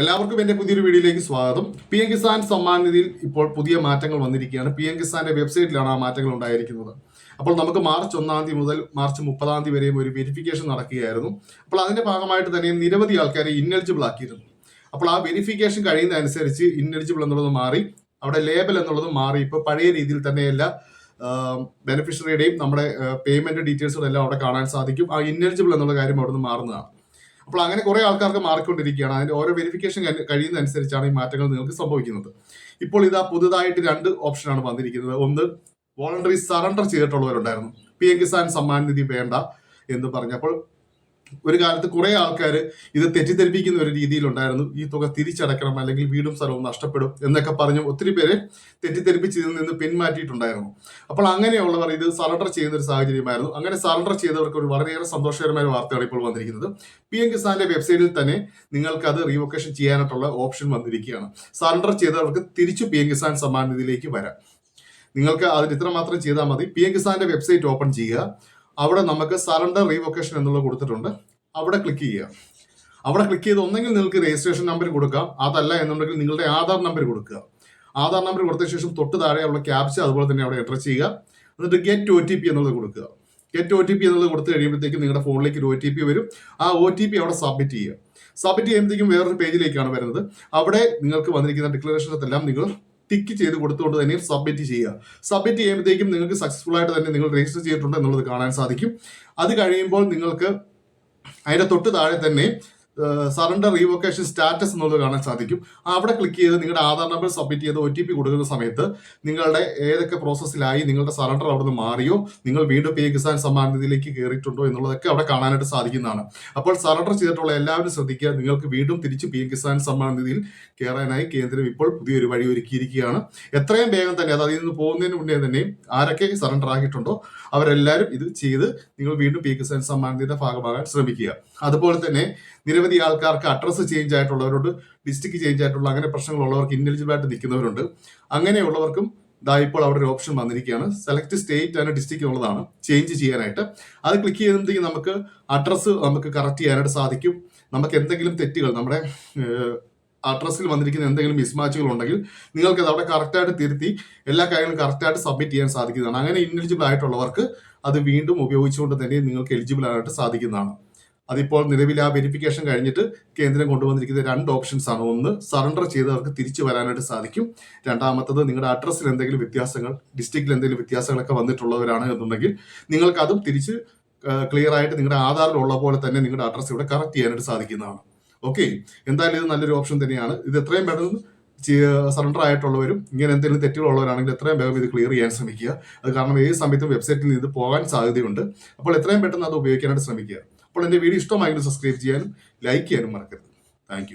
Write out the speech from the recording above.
എല്ലാവർക്കും എന്റെ പുതിയൊരു വീഡിയോയിലേക്ക് സ്വാഗതം. പി എം കിസാൻ സമ്മാൻ നിധിയിൽ ഇപ്പോൾ പുതിയ മാറ്റങ്ങൾ വന്നിരിക്കുകയാണ്. പി എം കിസാന്റെ വെബ്സൈറ്റിലാണ് ആ മാറ്റങ്ങൾ ഉണ്ടായിരിക്കുന്നത്. അപ്പോൾ നമുക്ക് മാർച്ച് ഒന്നാം തീയതി മുതൽ മാർച്ച് മുപ്പതാം തീയതി വരെയും ഒരു വെരിഫിക്കേഷൻ നടക്കുകയായിരുന്നു. അപ്പോൾ അതിന്റെ ഭാഗമായിട്ട് തന്നെ നിരവധി ആൾക്കാരെ ഇന്നെലിജിബിൾ ആക്കിയിരുന്നു. അപ്പോൾ ആ വെരിഫിക്കേഷൻ കഴിയുന്ന അനുസരിച്ച് ഇന്നെലിജിബിൾ എന്നുള്ളത് മാറി അവിടെ ലേബൽ എന്നുള്ളത് മാറി. ഇപ്പോൾ പഴയ രീതിയിൽ തന്നെ എല്ലാ ബെനിഫിഷ്യറിയുടെയും നമ്മുടെ പേയ്മെന്റ് ഡീറ്റെയിൽസും എല്ലാം അവിടെ കാണാൻ സാധിക്കും. ആ ഇന്നെലിജിബിൾ എന്നുള്ള കാര്യം അവിടെ നിന്ന് മാറുന്നതാണ്. അപ്പോൾ അങ്ങനെ കുറെ ആൾക്കാർക്ക് മാറിക്കൊണ്ടിരിക്കുകയാണ്. അതിന്റെ ഓരോ വെരിഫിക്കേഷൻ കഴിയുന്നതനുസരിച്ചാണ് ഈ മാറ്റങ്ങൾ നിങ്ങൾക്ക് സംഭവിക്കുന്നത്. ഇപ്പോൾ ഇതാ പുതുതായിട്ട് രണ്ട് ഓപ്ഷനാണ് വന്നിരിക്കുന്നത്. ഒന്ന് വോളണ്ടറി സറണ്ടർ ചെയ്തിട്ടുള്ളവരുണ്ടായിരുന്നു. പി എം കിസാൻ സമ്മാൻ നിധി വേണ്ട എന്ന് പറഞ്ഞപ്പോൾ ഒരു കാലത്ത് കുറെ ആൾക്കാർ ഇത് തെറ്റിദ്ധരിപ്പിക്കുന്ന ഒരു രീതിയിലുണ്ടായിരുന്നു. ഈ തുക തിരിച്ചടക്കണം അല്ലെങ്കിൽ വീടും സ്ഥലവും നഷ്ടപ്പെടും എന്നൊക്കെ പറഞ്ഞ് ഒത്തിരി പേരെ തെറ്റിദ്ധരിപ്പിച്ച് ഇതിൽ നിന്ന് പിന്മാറ്റിയിട്ടുണ്ടായിരുന്നു. അപ്പോൾ അങ്ങനെയുള്ളവർ ഇത് സറണ്ടർ ചെയ്യുന്ന ഒരു സാഹചര്യമായിരുന്നു. അങ്ങനെ സറണ്ടർ ചെയ്തവർക്ക് ഒരു വളരെയേറെ സന്തോഷകരമായ വാർത്തയാണ് ഇപ്പോൾ വന്നിരിക്കുന്നത്. പി എം കിസാന്റെ വെബ്സൈറ്റിൽ തന്നെ നിങ്ങൾക്ക് അത് റീവൊക്കേഷൻ ചെയ്യാനായിട്ടുള്ള ഓപ്ഷൻ വന്നിരിക്കുകയാണ്. സറണ്ടർ ചെയ്തവർക്ക് തിരിച്ചു പി എം കിസാൻ സമ്മാൻ നിധിയിലേക്ക് വരാം. നിങ്ങൾക്ക് അതിന് ഇത്ര മാത്രം ചെയ്താൽ മതി. പി എം കിസാന്റെ വെബ്സൈറ്റ് ഓപ്പൺ ചെയ്യുക. അവിടെ നമുക്ക് സറണ്ടർ റീവൊക്കേഷൻ എന്നുള്ളത് കൊടുത്തിട്ടുണ്ട്. അവിടെ ക്ലിക്ക് ചെയ്യുക. അവിടെ ക്ലിക്ക് ചെയ്ത് ഒന്നെങ്കിൽ നിങ്ങൾക്ക് രജിസ്ട്രേഷൻ നമ്പർ കൊടുക്കാം. അതല്ല എന്നുണ്ടെങ്കിൽ നിങ്ങളുടെ ആധാർ നമ്പർ കൊടുക്കുക. ആധാർ നമ്പർ കൊടുത്ത ശേഷം തൊട്ട് താഴെ അവിടെ ക്യാപ്ച അതുപോലെ തന്നെ അവിടെ എന്റർ ചെയ്യുക. എന്നിട്ട് ഗെറ്റ് ഒ ടി പി എന്നുള്ളത് കൊടുക്കുക. ഗെറ്റ് ഒ ടി പി എന്നുള്ളത് കൊടുത്തു കഴിയുമ്പോഴത്തേക്കും നിങ്ങളുടെ ഫോണിലേക്ക് ഒരു ഒ ടി പി വരും. ആ ഒ ടി പി അവിടെ സബ്മിറ്റ് ചെയ്യുക. സബ്മിറ്റ് ചെയ്യുമ്പോഴത്തേക്കും വേറൊരു പേജിലേക്കാണ് വരുന്നത്. അവിടെ നിങ്ങൾക്ക് വന്നിരിക്കുന്ന ഡിക്ലറേഷൻസ് എല്ലാം നിങ്ങൾ ടിക്ക് ചെയ്ത് കൊടുത്തുകൊണ്ട് തന്നെ സബ്മിറ്റ് ചെയ്യുക. സബ്മിറ്റ് ചെയ്യുമ്പോഴത്തേക്കും നിങ്ങൾക്ക് സക്സസ്ഫുൾ ആയിട്ട് തന്നെ നിങ്ങൾ രജിസ്റ്റർ ചെയ്തിട്ടുണ്ട് എന്നുള്ളത് കാണാൻ സാധിക്കും. അത് കഴിയുമ്പോൾ നിങ്ങൾക്ക് അതിന്റെ തൊട്ട് താഴെ തന്നെ സറണ്ടർ റീവൊക്കേഷൻ സ്റ്റാറ്റസ് എന്നുള്ളത് കാണാൻ സാധിക്കും. അവിടെ ക്ലിക്ക് ചെയ്ത് നിങ്ങളുടെ ആധാർ നമ്പർ സബ്മിറ്റ് ചെയ്ത് ഒ ടി പി കൊടുക്കുന്ന സമയത്ത് നിങ്ങളുടെ ഏതൊക്കെ പ്രോസസ്സിലായി നിങ്ങളുടെ സറണ്ടർ അവിടെ നിന്ന് മാറിയോ നിങ്ങൾ വീണ്ടും പി കിസാൻ സമ്മാൻ നിധിയിലേക്ക് കയറിയിട്ടുണ്ടോ എന്നുള്ളതൊക്കെ അവിടെ കാണാനായിട്ട് സാധിക്കുന്നതാണ്. അപ്പോൾ സറണ്ടർ ചെയ്തിട്ടുള്ള എല്ലാവരും ശ്രദ്ധിക്കുക. നിങ്ങൾക്ക് വീണ്ടും തിരിച്ച് പി കിസാൻ സമ്മാൻ നിധിയിൽ കയറാനായി കേന്ദ്രം ഇപ്പോൾ പുതിയൊരു വഴി ഒരുക്കിയിരിക്കുകയാണ്. എത്രയും വേഗം തന്നെ അത് അതിൽ നിന്ന് പോകുന്നതിന് മുന്നേ തന്നെ ആരൊക്കെ സറണ്ടർ ആക്കിയിട്ടുണ്ടോ അവരെല്ലാവരും ഇത് ചെയ്ത് നിങ്ങൾ വീണ്ടും പി കിസാൻ സമ്മാൻ നിധിയുടെ ഭാഗമാകാൻ ശ്രമിക്കുക. അതുപോലെ തന്നെ നിരവധി ആൾക്കാർക്ക് അഡ്രസ്സ് ചേഞ്ച് ആയിട്ടുള്ളവരുണ്ട് ഡിസ്ട്രിക്ട് ചേഞ്ച് ആയിട്ടുള്ള അങ്ങനെ പ്രശ്നങ്ങളുള്ളവർക്ക് ഇന്റലിജിബിൾ ആയിട്ട് നിൽക്കുന്നവരുണ്ട്. അങ്ങനെയുള്ളവർക്കും ദാ ഇപ്പോൾ അവിടെ ഒരു ഓപ്ഷൻ വന്നിരിക്കുകയാണ്. സെലക്ട് സ്റ്റേറ്റ് ആൻഡ് ഡിസ്ട്രിക്ട് ഉള്ളതാണ് ചേഞ്ച് ചെയ്യാനായിട്ട്. അത് ക്ലിക്ക് ചെയ്യുമ്പോഴത്തേക്കും നമുക്ക് അഡ്രസ്സ് നമുക്ക് കറക്റ്റ് ചെയ്യാനായിട്ട് സാധിക്കും. നമുക്ക് എന്തെങ്കിലും തെറ്റുകൾ നമ്മുടെ അഡ്രസ്സിൽ വന്നിരിക്കുന്ന എന്തെങ്കിലും മിസ്മാച്ചുകൾ ഉണ്ടെങ്കിൽ നിങ്ങൾക്ക് അത് അവിടെ കറക്റ്റായിട്ട് തിരുത്തി എല്ലാ കാര്യങ്ങളും കറക്റ്റായിട്ട് സബ്മിറ്റ് ചെയ്യാൻ സാധിക്കുന്നതാണ്. അങ്ങനെ ഇൻഎലിജിബിൾ ആയിട്ടുള്ളവർക്ക് അത് വീണ്ടും ഉപയോഗിച്ചുകൊണ്ട് തന്നെ നിങ്ങൾക്ക് എലിജിബിൾ ആയിട്ട് സാധിക്കുന്നതാണ്. അതിപ്പോൾ നിലവിൽ ആ വെരിഫിക്കേഷൻ കഴിഞ്ഞിട്ട് കേന്ദ്രം കൊണ്ടുവന്നിരിക്കുന്ന രണ്ട് ഓപ്ഷൻസ് ആണ്. ഒന്ന് സറണ്ടർ ചെയ്തവർക്ക് തിരിച്ചു വരാനായിട്ട് സാധിക്കും. രണ്ടാമത്തത് നിങ്ങളുടെ അഡ്രസ്സിൽ എന്തെങ്കിലും വ്യത്യാസങ്ങൾ ഡിസ്ട്രിക്റ്റിൽ എന്തെങ്കിലും വ്യത്യാസങ്ങളൊക്കെ വന്നിട്ടുള്ളവരാണ് എന്നുണ്ടെങ്കിൽ നിങ്ങൾക്ക് അതും തിരിച്ച് ക്ലിയർ ആയിട്ട് നിങ്ങളുടെ ആധാറിലുള്ള പോലെ തന്നെ നിങ്ങളുടെ അഡ്രസ്സ് ഇവിടെ കറക്റ്റ് ചെയ്യാനായിട്ട് സാധിക്കുന്നതാണ്. ഓക്കെ എന്തായാലും ഇത് നല്ലൊരു ഓപ്ഷൻ തന്നെയാണ്. ഇത് എത്രയും പെട്ടെന്ന് സറണ്ടർ ആയിട്ടുള്ളവരും ഇങ്ങനെ എന്തെങ്കിലും തെറ്റുകളുള്ളവരാണെങ്കിൽ എത്രയും വേഗം ഇത് ക്ലിയർ ചെയ്യാൻ ശ്രമിക്കുക. അത് കാരണം ഏത് സമയത്തും വെബ്സൈറ്റിൽ നിന്ന് ഇത് പോകാൻ സാധ്യതയുണ്ട്. അപ്പോൾ എത്രയും പെട്ടെന്ന് അത് ഉപയോഗിക്കാനായിട്ട് ശ്രമിക്കുക. അപ്പോൾ എന്റെ വീഡിയോ ഇഷ്ടമായെങ്കിൽ സബ്സ്ക്രൈബ് ചെയ്യാനും ലൈക്ക് ചെയ്യാനും മറക്കരുത്. താങ്ക്